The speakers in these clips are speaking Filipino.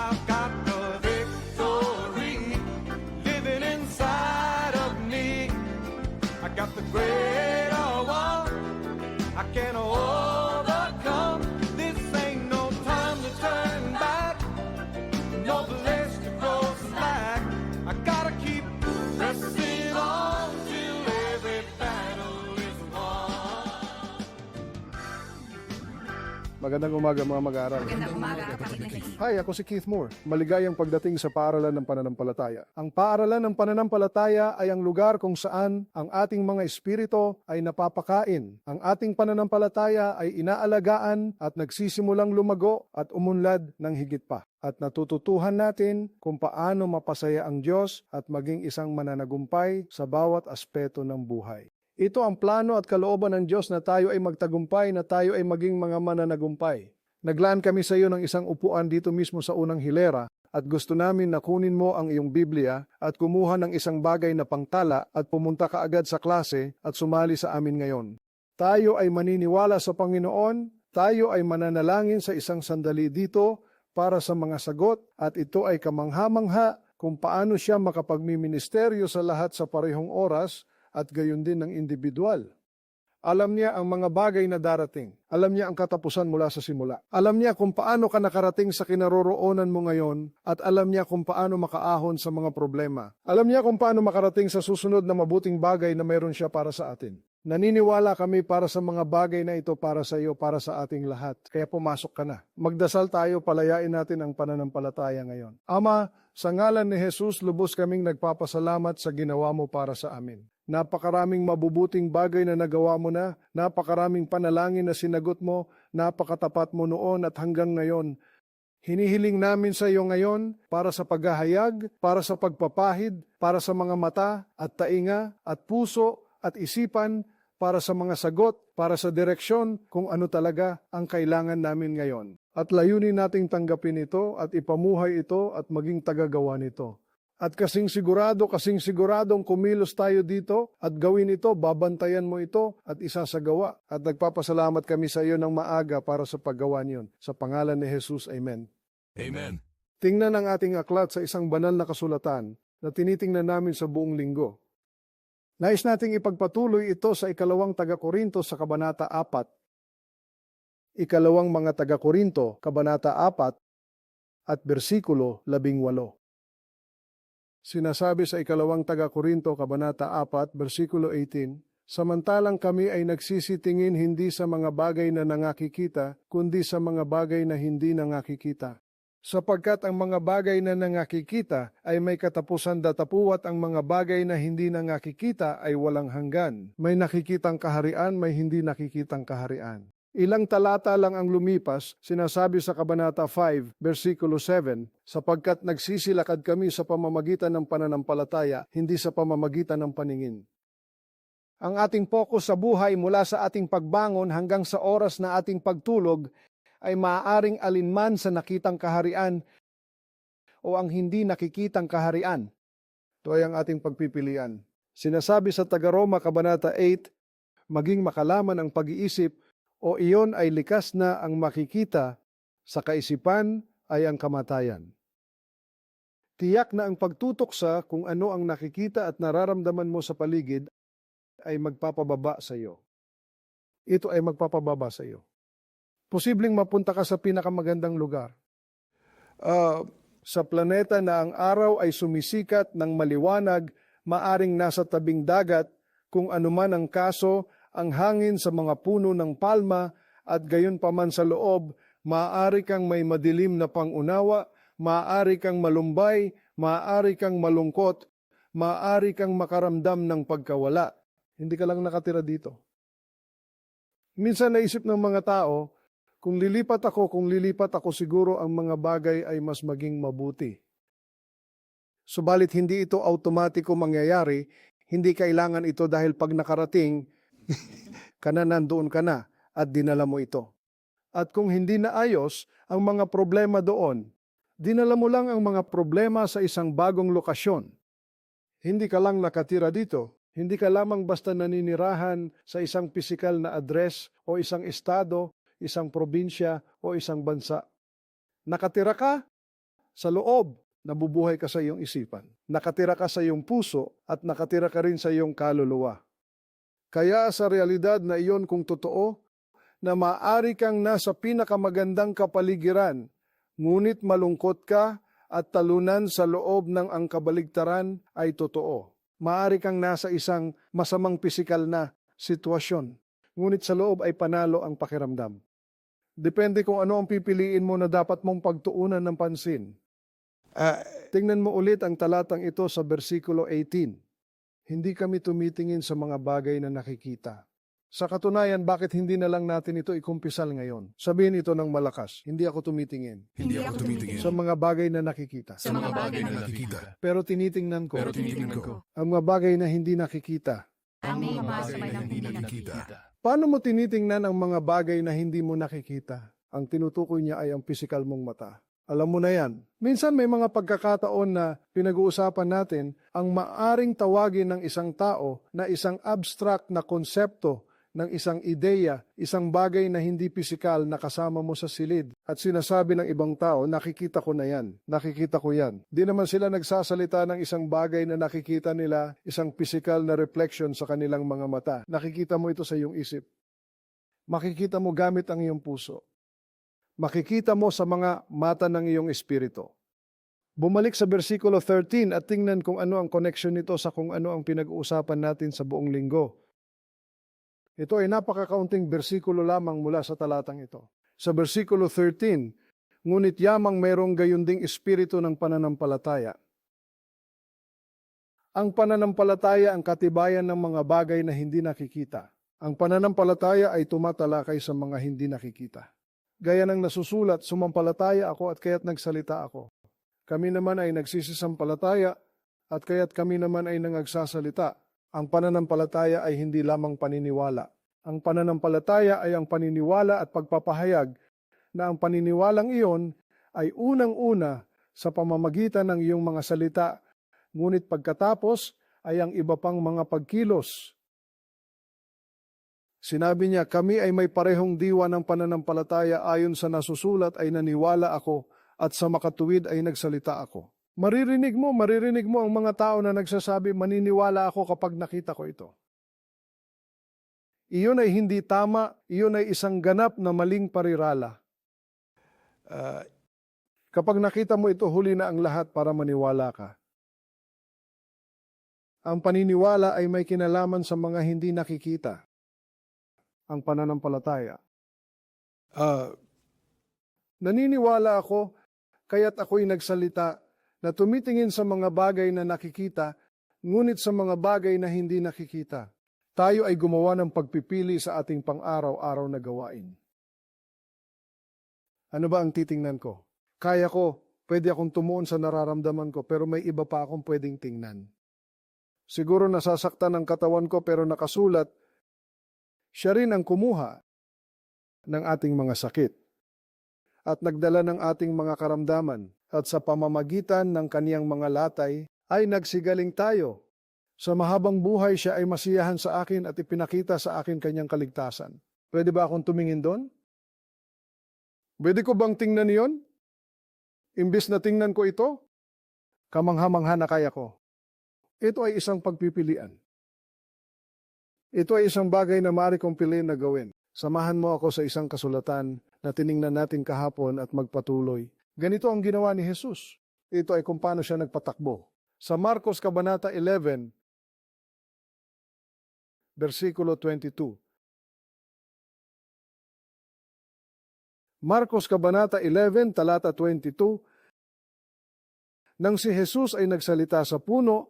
I've got Magandang umaga mga mag-aaral. Magandang umaga, kapatid na Keith. Hi, ako si Keith Moore. Maligayang pagdating sa paaralan ng pananampalataya. Ang paaralan ng pananampalataya ay ang lugar kung saan ang ating mga espiritu ay napapakain. Ang ating pananampalataya ay inaalagaan at nagsisimulang lumago at umunlad ng higit pa. At natututuhan natin kung paano mapasaya ang Diyos at maging isang mananagumpay sa bawat aspeto ng buhay. Ito ang plano at kalooban ng Diyos na tayo ay magtagumpay, na tayo ay maging mga mananagumpay. Naglaan kami sa iyo ng isang upuan dito mismo sa unang hilera at gusto namin na kunin mo ang iyong Biblia at kumuha ng isang bagay na pangtala at pumunta ka agad sa klase at sumali sa amin ngayon. Tayo ay maniniwala sa Panginoon, tayo ay mananalangin sa isang sandali dito para sa mga sagot at ito ay kamangha-mangha kung paano siya makapagmiministeryo sa lahat sa parehong oras at gayon din ng individual. Alam niya ang mga bagay na darating. Alam niya ang katapusan mula sa simula. Alam niya kung paano ka nakarating sa kinaroroonan mo ngayon at alam niya kung paano makaahon sa mga problema. Alam niya kung paano makarating sa susunod na mabuting bagay na mayroon siya para sa atin. Naniniwala kami para sa mga bagay na ito para sa iyo, para sa ating lahat. Kaya pumasok ka na. Magdasal tayo, palayain natin ang pananampalataya ngayon. Ama, sa ngalan ni Jesus, lubos kaming nagpapasalamat sa ginawa mo para sa amin. Napakaraming mabubuting bagay na nagawa mo na, napakaraming panalangin na sinagot mo, napakatapat mo noon at hanggang ngayon. Hinihiling namin sa iyo ngayon para sa paghahayag, para sa pagpapahid, para sa mga mata at tainga at puso at isipan, para sa mga sagot, para sa direksyon kung ano talaga ang kailangan namin ngayon. At layunin nating tanggapin ito at ipamuhay ito at maging tagagawa nito. At kasing sigurado, kasing siguradong kumilos tayo dito at gawin ito, babantayan mo ito at isasagawa. At nagpapasalamat kami sa iyo ng maaga para sa paggawa niyon. Sa pangalan ni Jesus, Amen. Amen. Tingnan ang ating aklat sa isang banal na kasulatan na tinitingnan namin sa buong linggo. Nais nating ipagpatuloy ito sa ikalawang taga-Korinto sa Kabanata 4. Ikalawang mga taga-Korinto, Kabanata 4 at bersikulo 18. Sinasabi sa ikalawang taga-Korinto, Kabanata 4, bersikulo 18, Samantalang kami ay nagsisitingin hindi sa mga bagay na nangakikita, kundi sa mga bagay na hindi nangakikita sapagkat ang mga bagay na nangakikita ay may katapusan datapuat ang mga bagay na hindi nangakikita ay walang hanggan. May nakikitang kaharian, may hindi nakikitang kaharian. Ilang talata lang ang lumipas, sinasabi sa Kabanata 5, versikulo 7, sapagkat nagsisilakad kami sa pamamagitan ng pananampalataya, hindi sa pamamagitan ng paningin. Ang ating focus sa buhay mula sa ating pagbangon hanggang sa oras na ating pagtulog ay maaaring alinman sa nakitang kaharian o ang hindi nakikitang kaharian. Ito ay ang ating pagpipilian. Sinasabi sa Taga-Roma Kabanata 8, maging makalaman ang pag-iisip o iyon ay likas na ang makikita sa kaisipan ay ang kamatayan. Tiyak na ang pagtutok sa kung ano ang nakikita at nararamdaman mo sa paligid ay magpapababa sa iyo. Ito ay magpapababa sa iyo posibleng mapunta ka sa pinakamagandang lugar. Ah, sa planeta na ang araw ay sumisikat ng maliwanag, maaring nasa tabing dagat, kung anuman ang kaso, ang hangin sa mga puno ng palma, at gayon paman sa loob, maaari kang may madilim na pangunawa, maaari kang malumbay, maaari kang malungkot, maaari kang makaramdam ng pagkawala. Hindi ka lang nakatira dito. Minsan naisip ng mga tao, kung lilipat ako, kung lilipat ako siguro ang mga bagay ay mas maging mabuti. Subalit hindi ito automatiko mangyayari, hindi kailangan ito dahil pag nakarating, ka na nandoon ka na at dinala mo ito. At kung hindi na ayos ang mga problema doon, dinala mo lang ang mga problema sa isang bagong lokasyon. Hindi ka lang nakatira dito, hindi ka lamang basta naninirahan sa isang pisikal na address o isang estado isang probinsya o isang bansa. Nakatira ka Sa loob, nabubuhay ka sa iyong isipan. Nakatira ka sa iyong puso at nakatira ka rin sa iyong kaluluwa. Kaya sa realidad na iyon kung totoo, na maaari kang nasa pinakamagandang kapaligiran, ngunit malungkot ka at talunan sa loob ng ang kabaligtaran ay totoo. Maaari kang nasa isang masamang pisikal na sitwasyon, ngunit sa loob ay panalo ang pakiramdam. Depende kung ano ang pipiliin mo na dapat mong pagtuunan ng pansin. Ah, Tingnan mo ulit ang talatang ito sa versikulo 18. Hindi kami tumitingin sa mga bagay na nakikita. Sa katunayan, bakit hindi na lang natin ito ikumpisal ngayon? Sabihin ito ng malakas, hindi ako tumitingin hindi ako tumitingin sa mga bagay na nakikita. sa mga bagay na nakikita. Pero tinitingnan ko Pero tinitingnan ko ang mga bagay na hindi nakikita. ang mga bagay na hindi nakikita. Paano mo tinitingnan ang mga bagay na hindi mo nakikita? Ang tinutukoy niya ay ang pisikal mong mata. Alam mo na yan. Minsan may mga pagkakataon na pinag-uusapan natin ang maaring tawagin ng isang tao na isang abstract na konsepto ng isang ideya, isang bagay na hindi pisikal na kasama mo sa silid. At sinasabi ng ibang tao, nakikita ko na yan, nakikita ko yan. Di naman sila nagsasalita ng isang bagay na nakikita nila, isang pisikal na reflection sa kanilang mga mata. Nakikita mo ito sa iyong isip. Makikita mo gamit ang iyong puso. Makikita mo sa mga mata ng iyong espiritu. Bumalik sa versikulo 13 at tingnan kung ano ang connection nito sa kung ano ang pinag-uusapan natin sa buong linggo. Ito ay napakakaunting bersikulo lamang mula sa talatang ito. Sa bersikulo 13, ngunit yamang mayroong gayunding espiritu ng pananampalataya. Ang pananampalataya ang katibayan ng mga bagay na hindi nakikita. Ang pananampalataya ay tumatalakay sa mga hindi nakikita. Gaya ng nasusulat, sumampalataya ako at kaya't nagsalita ako. Kami naman ay nagsisisampalataya at kaya't kami naman ay nangagsasalita. Ang pananampalataya ay hindi lamang paniniwala. Ang pananampalataya ay ang paniniwala at pagpapahayag na ang paniniwalang iyon ay unang-una sa pamamagitan ng iyong mga salita, ngunit pagkatapos ay ang iba pang mga pagkilos. Sinabi niya, kami ay may parehong diwa ng pananampalataya ayon sa nasusulat ay naniwala ako at sa makatuwid ay nagsalita ako. Maririnig mo, maririnig mo ang mga tao na nagsasabi, maniniwala ako kapag nakita ko ito. Iyon ay hindi tama, iyon ay isang ganap na maling parirala. Ah, kapag nakita mo ito, huli na ang lahat para maniwala ka. Ang paniniwala ay may kinalaman sa mga hindi nakikita. Ang pananampalataya. Ah, naniniwala ako, kaya't ako'y nagsalita na tumitingin sa mga bagay na nakikita, ngunit sa mga bagay na hindi nakikita. Tayo ay gumawa ng pagpipili sa ating pang-araw-araw na gawain. Ano ba ang titingnan ko? Kaya ko, pwede akong tumuon sa nararamdaman ko, pero may iba pa akong pwedeng tingnan. Siguro nasasaktan ang katawan ko pero nakasulat, siya rin ang kumuha ng ating mga sakit at nagdala ng ating mga karamdaman at sa pamamagitan ng kaniyang mga latay ay nagsigaling tayo. Sa mahabang buhay siya ay masiyahan sa akin at ipinakita sa akin kanyang kaligtasan. Pwede ba akong tumingin doon? Pwede ko bang tingnan yon? Imbis na tingnan ko ito, kamangha-mangha na kaya ko. Ito ay isang pagpipilian. Ito ay isang bagay na maaari kong piliin na gawin. Samahan mo ako sa isang kasulatan na tiningnan natin kahapon at magpatuloy. Ganito ang ginawa ni Jesus. Ito ay kung paano siya nagpatakbo. Sa Marcos Kabanata 11, versikulo 22. Marcos Kabanata 11, talata 22, Nang si Jesus ay nagsalita sa puno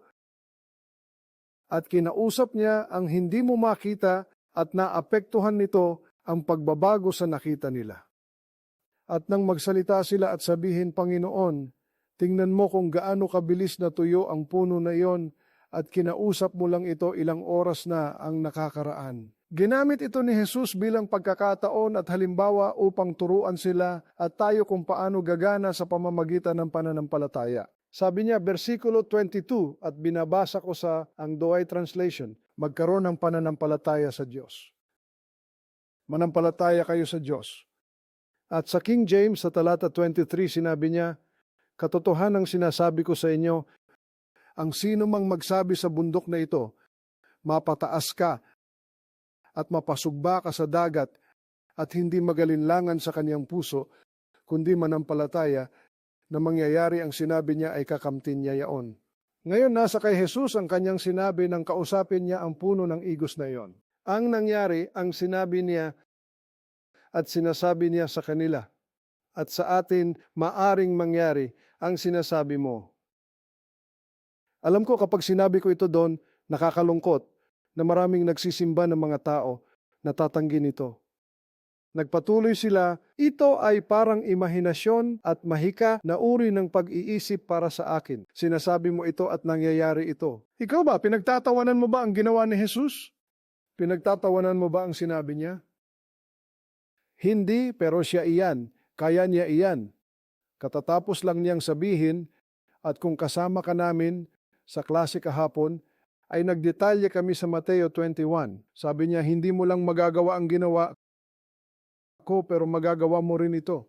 at kinausap niya ang hindi mo makita at naapektuhan nito ang pagbabago sa nakita nila. At nang magsalita sila at sabihin, Panginoon, tingnan mo kung gaano kabilis na tuyo ang puno na iyon at kinausap mo lang ito ilang oras na ang nakakaraan. Ginamit ito ni Jesus bilang pagkakataon at halimbawa upang turuan sila at tayo kung paano gagana sa pamamagitan ng pananampalataya. Sabi niya, versikulo 22, at binabasa ko sa ang Douay Translation, magkaroon ng pananampalataya sa Diyos. Manampalataya kayo sa Diyos. At sa King James, sa talata 23, sinabi niya, Katotohanan ang sinasabi ko sa inyo, ang sino mang magsabi sa bundok na ito, mapataas ka at mapasugba ka sa dagat at hindi magalinlangan sa kanyang puso, kundi manampalataya na mangyayari ang sinabi niya ay kakamtin niya yaon. Ngayon nasa kay Jesus ang kanyang sinabi nang kausapin niya ang puno ng igos na iyon. Ang nangyari, ang sinabi niya at sinasabi niya sa kanila. At sa atin, maaring mangyari ang sinasabi mo. Alam ko kapag sinabi ko ito doon, nakakalungkot na maraming nagsisimba ng mga tao na tatanggi nito. Nagpatuloy sila, ito ay parang imahinasyon at mahika na uri ng pag-iisip para sa akin. Sinasabi mo ito at nangyayari ito. Ikaw ba, pinagtatawanan mo ba ang ginawa ni Jesus? Pinagtatawanan mo ba ang sinabi niya? Hindi, pero siya iyan. Kaya niya iyan. Katatapos lang niyang sabihin at kung kasama ka namin sa klase kahapon, ay nagdetalye kami sa Mateo 21. Sabi niya, hindi mo lang magagawa ang ginawa ko, pero magagawa mo rin ito.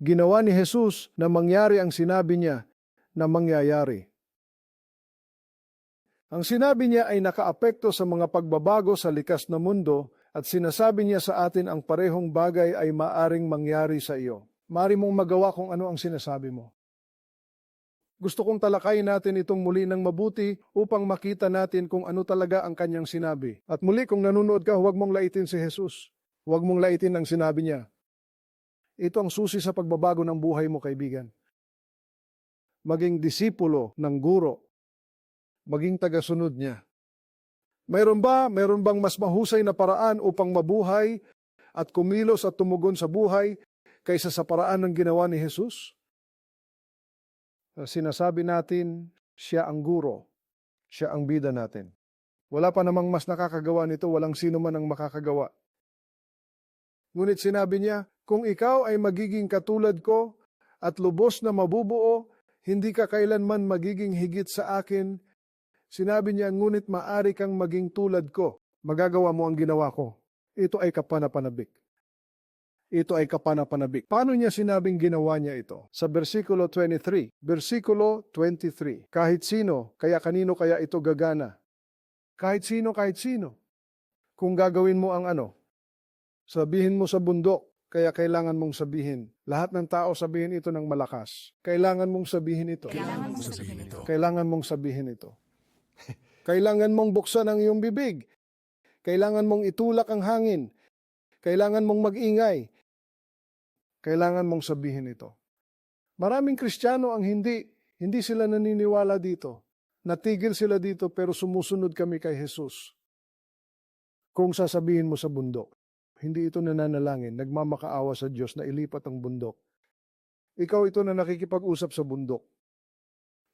Ginawa ni Jesus na mangyari ang sinabi niya na mangyayari. Ang sinabi niya ay nakaapekto sa mga pagbabago sa likas na mundo at sinasabi niya sa atin ang parehong bagay ay maaring mangyari sa iyo. Mari mong magawa kung ano ang sinasabi mo. Gusto kong talakayin natin itong muli ng mabuti upang makita natin kung ano talaga ang kanyang sinabi. At muli kung nanonood ka, huwag mong laitin si Jesus. Huwag mong laitin ang sinabi niya. Ito ang susi sa pagbabago ng buhay mo, kaibigan. Maging disipulo ng guro. Maging tagasunod niya. Mayroon ba, mayroon bang mas mahusay na paraan upang mabuhay at kumilos at tumugon sa buhay kaysa sa paraan ng ginawa ni Jesus? Sinasabi natin, siya ang guro, siya ang bida natin. Wala pa namang mas nakakagawa nito, walang sino man ang makakagawa. Ngunit sinabi niya, kung ikaw ay magiging katulad ko at lubos na mabubuo, hindi ka kailanman magiging higit sa akin. Sinabi niya, ngunit maari kang maging tulad ko. Magagawa mo ang ginawa ko. Ito ay kapanapanabik. Ito ay kapanapanabik. Paano niya sinabing ginawa niya ito? Sa versikulo 23. Versikulo 23. Kahit sino, kaya kanino kaya ito gagana? Kahit sino, kahit sino. Kung gagawin mo ang ano, sabihin mo sa bundok, kaya kailangan mong sabihin. Lahat ng tao sabihin ito ng malakas. Kailangan mong sabihin ito. Kailangan mo sabihin ito. Kailangan mong sabihin ito. Kailangan mong buksan ang iyong bibig. Kailangan mong itulak ang hangin. Kailangan mong mag-ingay. Kailangan mong sabihin ito. Maraming Kristiyano ang hindi, hindi sila naniniwala dito. Natigil sila dito pero sumusunod kami kay Jesus. Kung sasabihin mo sa bundok, hindi ito nananalangin, nagmamakaawa sa Diyos na ilipat ang bundok. Ikaw ito na nakikipag-usap sa bundok.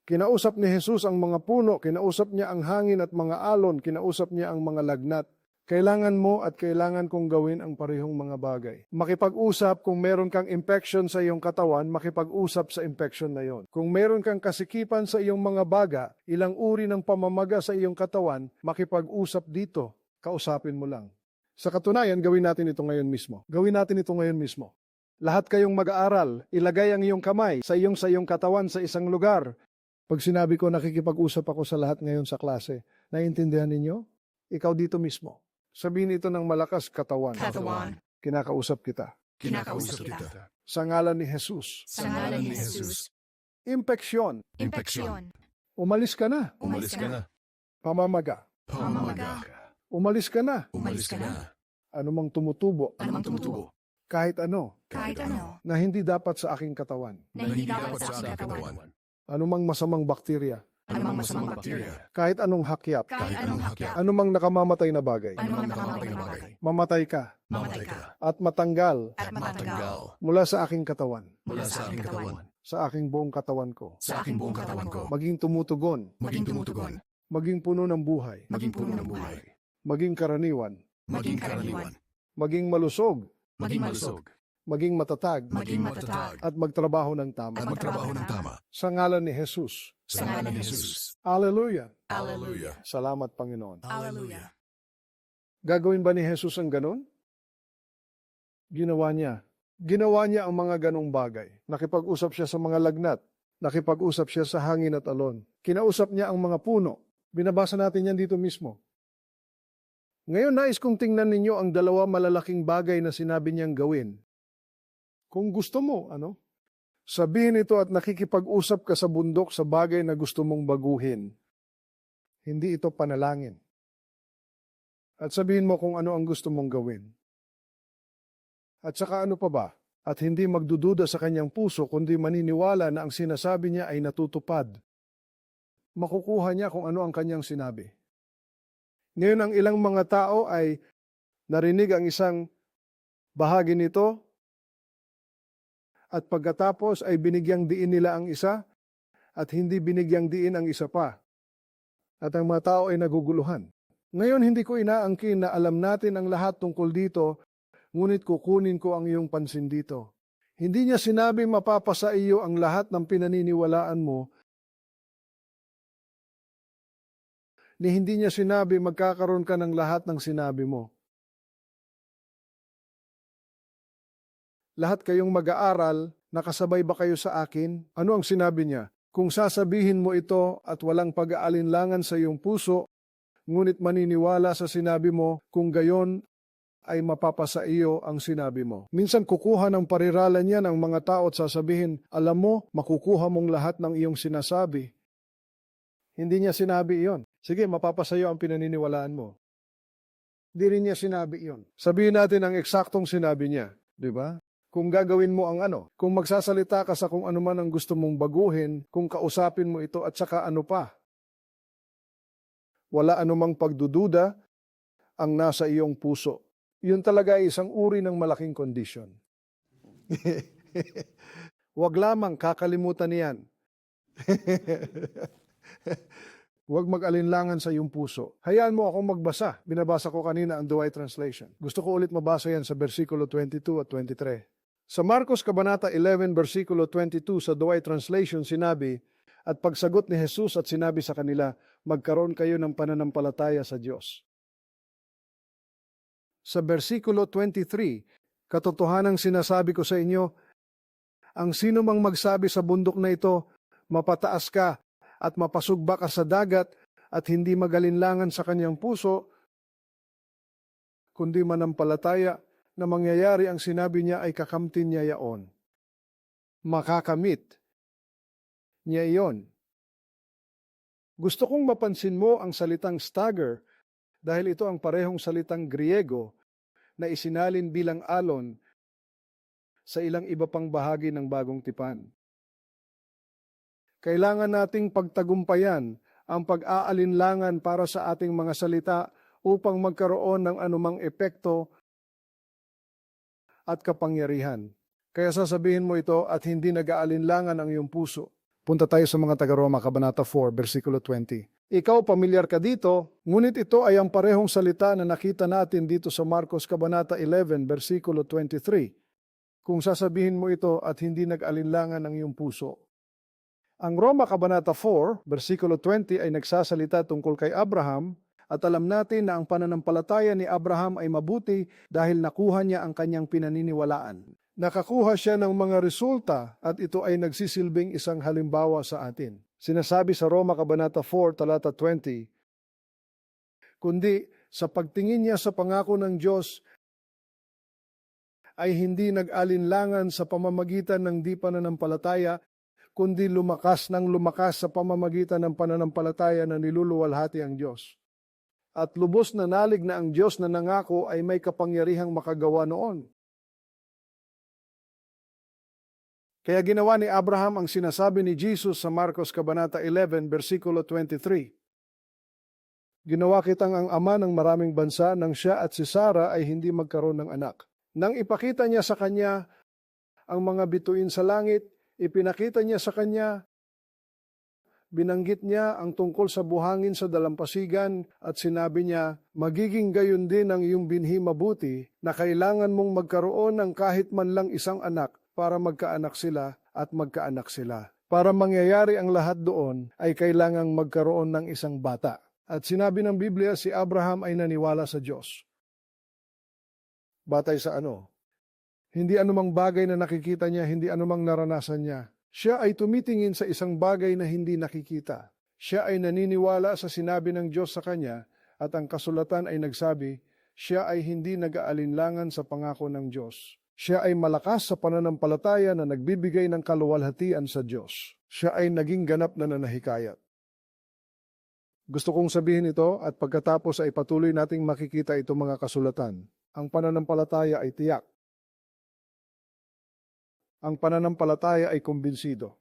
Kinausap ni Jesus ang mga puno, kinausap niya ang hangin at mga alon, kinausap niya ang mga lagnat. Kailangan mo at kailangan kong gawin ang parehong mga bagay. Makipag-usap kung meron kang infection sa iyong katawan, makipag-usap sa infection na yon. Kung meron kang kasikipan sa iyong mga baga, ilang uri ng pamamaga sa iyong katawan, makipag-usap dito, kausapin mo lang. Sa katunayan, gawin natin ito ngayon mismo. Gawin natin ito ngayon mismo. Lahat kayong mag-aaral, ilagay ang iyong kamay sa iyong sa iyong katawan sa isang lugar. Pag sinabi ko nakikipag-usap ako sa lahat ngayon sa klase, naiintindihan ninyo? Ikaw dito mismo. Sabihin ito ng malakas katawan. Katawan. Kinakausap kita. Kinakausap kita. Sa ngalan ni Jesus. Sa ngalan ni Jesus. Impeksyon. Impeksyon. Umalis ka na. Umalis ka na. Pamamaga. Pamamaga. Umalis ka na. Umalis ka na. Anumang tumutubo. Anumang tumutubo. Kahit ano Kahit ano. na hindi dapat sa aking katawan. Na hindi dapat sa aking katawan. Anumang masamang bakterya. Anumang masamang bakterya. Kahit anong hakyat. Kahit anong hakyat. Anumang nakamamatay na bagay. Anumang nakamatay na bagay. Mamatay ka Mamatay ka. at matanggal At matanggal. mula sa aking katawan. Mula sa aking katawan. Sa aking buong katawan ko. Sa aking buong katawan ko. Maging tumutugon. Maging tumutugon. Maging puno ng buhay. Maging puno ng buhay. Maging karaniwan. Maging karaniwan. Maging malusog. Maging malusog. Maging matatag. Maging matatag. At magtrabaho ng tama. At magtrabaho ng tama. Sa ngalan ni Jesus. Sa ngalan ni Jesus. Hallelujah. Hallelujah. Salamat Panginoon. Hallelujah. Gagawin ba ni Jesus ang ganon? Ginawa niya Ginawa niya ang mga ganong bagay. Nakipag-usap siya sa mga lagnat. Nakipag-usap siya sa hangin at alon. Kinausap niya ang mga puno. Binabasa natin yan dito mismo. Ngayon nais kong tingnan ninyo ang dalawa malalaking bagay na sinabi niyang gawin. Kung gusto mo, ano? Sabihin ito at nakikipag-usap ka sa bundok sa bagay na gusto mong baguhin. Hindi ito panalangin. At sabihin mo kung ano ang gusto mong gawin. At saka ano pa ba? At hindi magdududa sa kanyang puso kundi maniniwala na ang sinasabi niya ay natutupad. Makukuha niya kung ano ang kanyang sinabi. Ngayon ang ilang mga tao ay narinig ang isang bahagi nito at pagkatapos ay binigyang diin nila ang isa at hindi binigyang diin ang isa pa. At ang mga tao ay naguguluhan. Ngayon hindi ko inaangkin na alam natin ang lahat tungkol dito ngunit kukunin ko ang iyong pansin dito. Hindi niya sinabi mapapasa iyo ang lahat ng pinaniniwalaan mo, ni hindi niya sinabi magkakaroon ka ng lahat ng sinabi mo. Lahat kayong mag-aaral, nakasabay ba kayo sa akin? Ano ang sinabi niya? Kung sasabihin mo ito at walang pag-aalinlangan sa iyong puso, ngunit maniniwala sa sinabi mo, kung gayon ay mapapasa iyo ang sinabi mo. Minsan kukuha ng pariralan niya ng mga tao at sasabihin, alam mo, makukuha mong lahat ng iyong sinasabi. Hindi niya sinabi iyon. Sige, mapapasa iyo ang pinaniniwalaan mo. Hindi rin niya sinabi iyon. Sabihin natin ang eksaktong sinabi niya. Di ba? Kung gagawin mo ang ano, kung magsasalita ka sa kung ano man ang gusto mong baguhin, kung kausapin mo ito at saka ano pa. Wala anumang pagdududa ang nasa iyong puso. Yun talaga ay isang uri ng malaking kondisyon. Huwag lamang kakalimutan niyan. Huwag mag-alinlangan sa iyong puso. Hayaan mo akong magbasa. Binabasa ko kanina ang Duay Translation. Gusto ko ulit mabasa yan sa versikulo 22 at 23. Sa Marcos Kabanata 11, versikulo 22 sa Duay Translation sinabi, At pagsagot ni Jesus at sinabi sa kanila, magkaroon kayo ng pananampalataya sa Diyos. Sa versikulo 23, katotohanang sinasabi ko sa inyo, ang sino mang magsabi sa bundok na ito, mapataas ka at mapasugba ka sa dagat at hindi magalinlangan sa kanyang puso, kundi manampalataya na mangyayari ang sinabi niya ay kakamtin niya yaon. Makakamit niya iyon. Gusto kong mapansin mo ang salitang stagger dahil ito ang parehong salitang Griego na isinalin bilang alon sa ilang iba pang bahagi ng bagong tipan. Kailangan nating pagtagumpayan ang pag-aalinlangan para sa ating mga salita upang magkaroon ng anumang epekto at kapangyarihan. Kaya sasabihin mo ito at hindi nag-aalinlangan ang iyong puso. Punta tayo sa mga taga-Roma, Kabanata 4, versikulo 20. Ikaw, pamilyar ka dito, ngunit ito ay ang parehong salita na nakita natin dito sa Marcos Kabanata 11, versikulo 23. Kung sasabihin mo ito at hindi nag-alinlangan ang iyong puso. Ang Roma Kabanata 4, versikulo 20 ay nagsasalita tungkol kay Abraham at alam natin na ang pananampalataya ni Abraham ay mabuti dahil nakuha niya ang kanyang pinaniniwalaan. Nakakuha siya ng mga resulta at ito ay nagsisilbing isang halimbawa sa atin. Sinasabi sa Roma Kabanata 4, talata 20, Kundi sa pagtingin niya sa pangako ng Diyos ay hindi nag-alinlangan sa pamamagitan ng di pananampalataya, kundi lumakas ng lumakas sa pamamagitan ng pananampalataya na niluluwalhati ang Diyos. At lubos na nalig na ang Diyos na nangako ay may kapangyarihang makagawa noon. Kaya ginawa ni Abraham ang sinasabi ni Jesus sa Marcos Kabanata 11, versikulo 23. Ginawa kitang ang ama ng maraming bansa nang siya at si Sara ay hindi magkaroon ng anak. Nang ipakita niya sa kanya ang mga bituin sa langit, ipinakita niya sa kanya, binanggit niya ang tungkol sa buhangin sa dalampasigan at sinabi niya, magiging gayon din ang iyong binhi mabuti na kailangan mong magkaroon ng kahit man lang isang anak para magkaanak sila at magkaanak sila. Para mangyayari ang lahat doon ay kailangang magkaroon ng isang bata. At sinabi ng Biblia, si Abraham ay naniwala sa Diyos. Batay sa ano? Hindi anumang bagay na nakikita niya, hindi anumang naranasan niya. Siya ay tumitingin sa isang bagay na hindi nakikita. Siya ay naniniwala sa sinabi ng Diyos sa kanya at ang kasulatan ay nagsabi, siya ay hindi nag-aalinlangan sa pangako ng Diyos. Siya ay malakas sa pananampalataya na nagbibigay ng kaluwalhatian sa Diyos. Siya ay naging ganap na nanahikayat. Gusto kong sabihin ito at pagkatapos ay patuloy nating makikita itong mga kasulatan. Ang pananampalataya ay tiyak. Ang pananampalataya ay kumbinsido.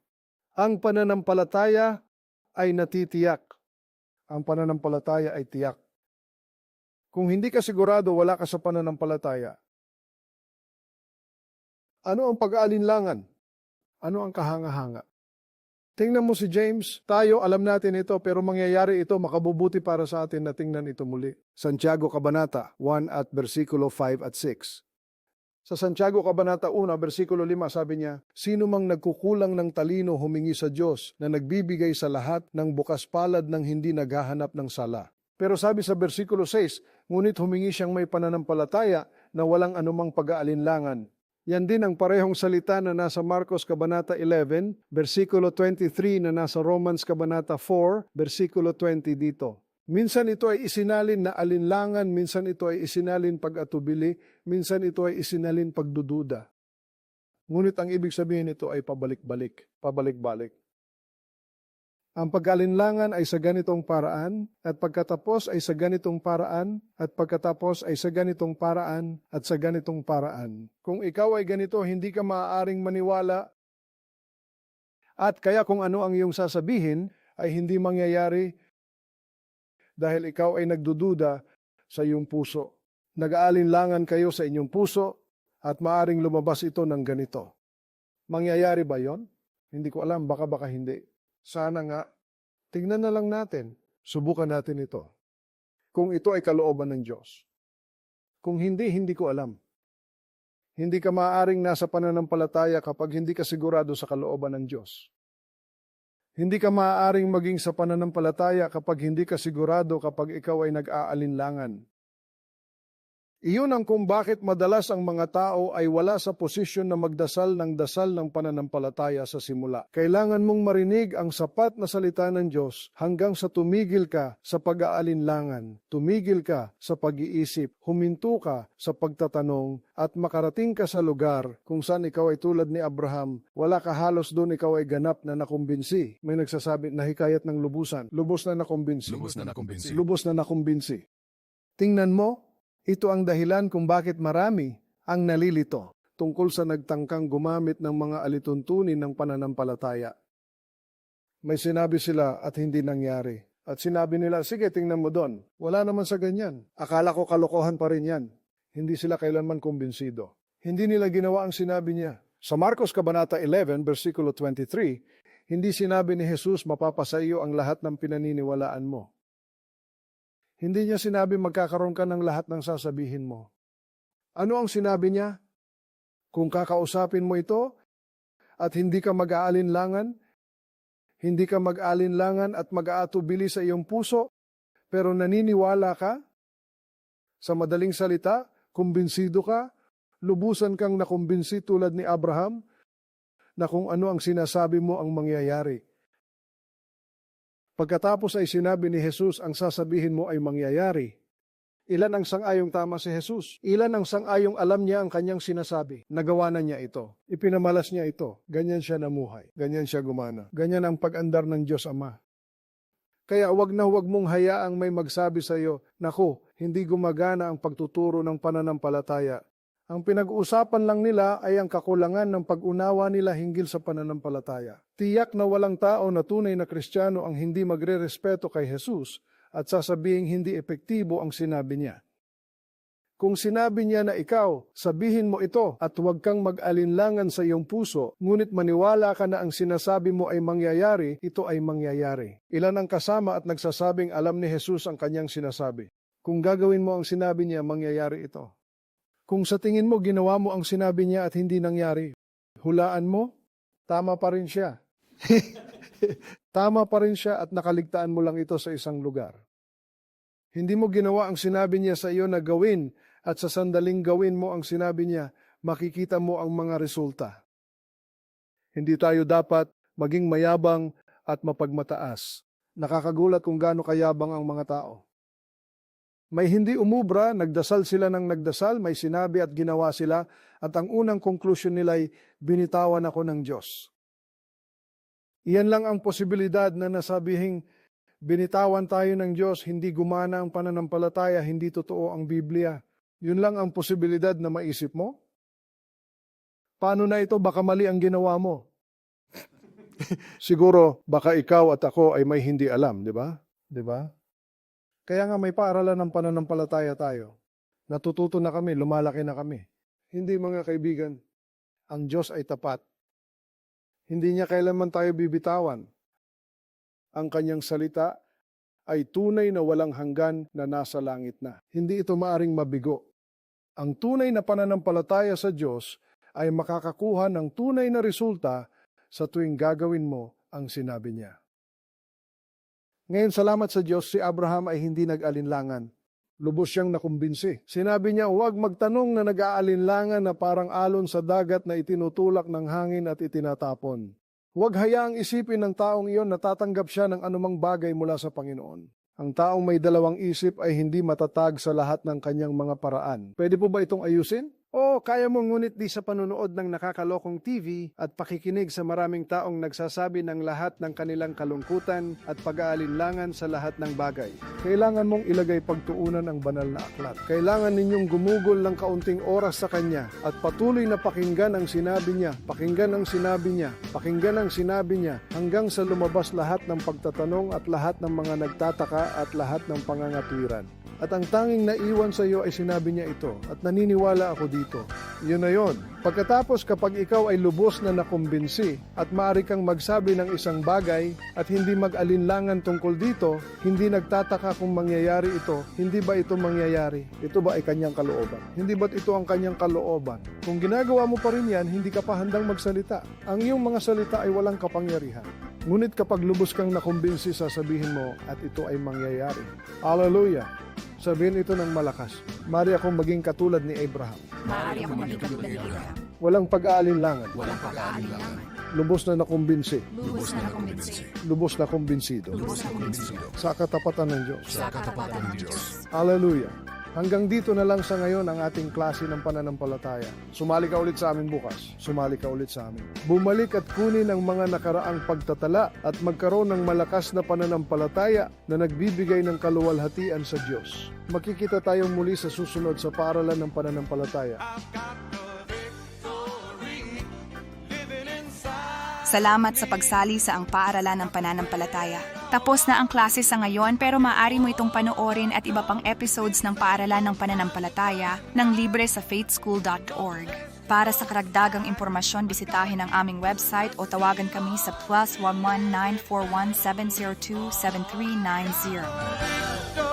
Ang pananampalataya ay natitiyak. Ang pananampalataya ay tiyak. Kung hindi ka sigurado, wala ka sa pananampalataya. Ano ang pag-aalinlangan? Ano ang kahanga-hanga? Tingnan mo si James, tayo alam natin ito pero mangyayari ito makabubuti para sa atin na tingnan ito muli. Santiago Kabanata 1 at versikulo 5 at 6. Sa Santiago Kabanata 1, versikulo 5, sabi niya, Sino mang nagkukulang ng talino humingi sa Diyos na nagbibigay sa lahat ng bukas palad ng hindi naghahanap ng sala. Pero sabi sa versikulo 6, ngunit humingi siyang may pananampalataya na walang anumang pag-aalinlangan. Yan din ang parehong salita na nasa Marcos Kabanata 11, versikulo 23 na nasa Romans Kabanata 4, versikulo 20 dito. Minsan ito ay isinalin na alinlangan, minsan ito ay isinalin pag-atubili, minsan ito ay isinalin pagdududa. Ngunit ang ibig sabihin nito ay pabalik-balik, pabalik-balik. Ang pag-alinlangan ay sa ganitong paraan, at pagkatapos ay sa ganitong paraan, at pagkatapos ay sa ganitong paraan, at sa ganitong paraan. Kung ikaw ay ganito, hindi ka maaaring maniwala. At kaya kung ano ang iyong sasabihin, ay hindi mangyayari dahil ikaw ay nagdududa sa iyong puso. Nag-aalinlangan kayo sa inyong puso at maaring lumabas ito ng ganito. Mangyayari ba yon? Hindi ko alam, baka baka hindi. Sana nga, tingnan na lang natin, subukan natin ito. Kung ito ay kalooban ng Diyos. Kung hindi, hindi ko alam. Hindi ka maaaring nasa pananampalataya kapag hindi ka sigurado sa kalooban ng Diyos. Hindi ka maaaring maging sa pananampalataya kapag hindi ka sigurado kapag ikaw ay nag-aalinlangan. Iyon ang kung bakit madalas ang mga tao ay wala sa posisyon na magdasal ng dasal ng pananampalataya sa simula. Kailangan mong marinig ang sapat na salita ng Diyos hanggang sa tumigil ka sa pag-aalinlangan, tumigil ka sa pag-iisip, huminto ka sa pagtatanong, at makarating ka sa lugar kung saan ikaw ay tulad ni Abraham, wala ka halos doon ikaw ay ganap na nakumbinsi. May nagsasabi na hikayat ng lubusan, lubos na nakumbinsi. Lubos na nakumbinsi. Lubos na nakumbinsi. Tingnan mo, ito ang dahilan kung bakit marami ang nalilito tungkol sa nagtangkang gumamit ng mga alituntunin ng pananampalataya. May sinabi sila at hindi nangyari. At sinabi nila, sige, tingnan mo doon. Wala naman sa ganyan. Akala ko kalokohan pa rin yan. Hindi sila kailanman kumbinsido. Hindi nila ginawa ang sinabi niya. Sa Marcos Kabanata 11, versikulo 23, hindi sinabi ni Jesus mapapasa iyo ang lahat ng pinaniniwalaan mo. Hindi niya sinabi magkakaroon ka ng lahat ng sasabihin mo. Ano ang sinabi niya? Kung kakausapin mo ito at hindi ka mag-aalinlangan, hindi ka mag-aalinlangan at mag-aatubili sa iyong puso, pero naniniwala ka, sa madaling salita, kumbinsido ka, lubusan kang nakumbinsi tulad ni Abraham, na kung ano ang sinasabi mo ang mangyayari. Pagkatapos ay sinabi ni Jesus ang sasabihin mo ay mangyayari. Ilan ang sang-ayong tama si Jesus? Ilan ang sang-ayong alam niya ang kanyang sinasabi? Nagawa na niya ito. Ipinamalas niya ito. Ganyan siya namuhay. Ganyan siya gumana. Ganyan ang pag-andar ng Diyos Ama. Kaya wag na wag mong hayaang may magsabi sa iyo, Naku, hindi gumagana ang pagtuturo ng pananampalataya. Ang pinag-uusapan lang nila ay ang kakulangan ng pag-unawa nila hinggil sa pananampalataya. Tiyak na walang tao na tunay na Kristiyano ang hindi magre-respeto kay Jesus at sasabing hindi epektibo ang sinabi niya. Kung sinabi niya na ikaw, sabihin mo ito at huwag kang mag-alinlangan sa iyong puso, ngunit maniwala ka na ang sinasabi mo ay mangyayari, ito ay mangyayari. Ilan ang kasama at nagsasabing alam ni Jesus ang kanyang sinasabi. Kung gagawin mo ang sinabi niya, mangyayari ito. Kung sa tingin mo ginawa mo ang sinabi niya at hindi nangyari, hulaan mo, tama pa rin siya. tama pa rin siya at nakaligtaan mo lang ito sa isang lugar. Hindi mo ginawa ang sinabi niya sa iyo na gawin at sa sandaling gawin mo ang sinabi niya, makikita mo ang mga resulta. Hindi tayo dapat maging mayabang at mapagmataas. Nakakagulat kung gaano kayabang ang mga tao. May hindi umubra, nagdasal sila ng nagdasal, may sinabi at ginawa sila, at ang unang conclusion nila ay binitawan ako ng Diyos. Iyan lang ang posibilidad na nasabihing binitawan tayo ng Diyos, hindi gumana ang pananampalataya, hindi totoo ang Biblia. Yun lang ang posibilidad na maisip mo? Paano na ito? Baka mali ang ginawa mo. Siguro, baka ikaw at ako ay may hindi alam, di ba? Di ba? Kaya nga may paaralan ng pananampalataya tayo. Natututo na kami, lumalaki na kami. Hindi mga kaibigan, ang Diyos ay tapat. Hindi niya kailanman tayo bibitawan. Ang kanyang salita ay tunay na walang hanggan na nasa langit na. Hindi ito maaring mabigo. Ang tunay na pananampalataya sa Diyos ay makakakuha ng tunay na resulta sa tuwing gagawin mo ang sinabi niya. Ngayon, salamat sa Diyos, si Abraham ay hindi nag-alinlangan. Lubos siyang nakumbinsi. Sinabi niya, huwag magtanong na nag-aalinlangan na parang alon sa dagat na itinutulak ng hangin at itinatapon. Huwag hayaang isipin ng taong iyon na tatanggap siya ng anumang bagay mula sa Panginoon. Ang taong may dalawang isip ay hindi matatag sa lahat ng kanyang mga paraan. Pwede po ba itong ayusin? O kaya mo ngunit di sa panonood ng nakakalokong TV at pakikinig sa maraming taong nagsasabi ng lahat ng kanilang kalungkutan at pag-aalinlangan sa lahat ng bagay. Kailangan mong ilagay pagtuunan ang banal na aklat. Kailangan ninyong gumugol ng kaunting oras sa Kanya at patuloy na pakinggan ang sinabi niya, pakinggan ang sinabi niya, pakinggan ang sinabi niya hanggang sa lumabas lahat ng pagtatanong at lahat ng mga nagtataka at lahat ng pangangatwiran. At ang tanging naiwan sa iyo ay sinabi niya ito at naniniwala ako dito. Yun na yon. Pagkatapos kapag ikaw ay lubos na nakumbinsi at maaari kang magsabi ng isang bagay at hindi mag-alinlangan tungkol dito, hindi nagtataka kung mangyayari ito, hindi ba ito mangyayari? Ito ba ay kanyang kalooban? Hindi ba't ito ang kanyang kalooban? Kung ginagawa mo pa rin yan, hindi ka pa handang magsalita. Ang iyong mga salita ay walang kapangyarihan. Ngunit kapag lubos kang nakumbinsi, sasabihin mo at ito ay mangyayari. Hallelujah! Sabihin ito ng malakas. Mari akong maging katulad ni Abraham. Maaari ako maging katulad ni Abraham. Walang pag-aalinlangan. Walang pag-aalinlangan. Lubos na nakumbinsi. Lubos na nakumbinsi. Lubos na kumbinsido. Lubos na kumbinsi. Sa katapatan ng Diyos. Sa katapatan ng Diyos. Hallelujah! Hanggang dito na lang sa ngayon ang ating klase ng pananampalataya. Sumali ka ulit sa amin bukas. Sumali ka ulit sa amin. Bumalik at kunin ang mga nakaraang pagtatala at magkaroon ng malakas na pananampalataya na nagbibigay ng kaluwalhatian sa Diyos. Makikita tayong muli sa susunod sa paaralan ng pananampalataya. Salamat sa pagsali sa ang paaralan ng pananampalataya. Tapos na ang klase sa ngayon pero maaari mo itong panoorin at iba pang episodes ng paaralan ng pananampalataya ng libre sa faithschool.org. Para sa karagdagang impormasyon, bisitahin ang aming website o tawagan kami sa plus 11941 702 7390.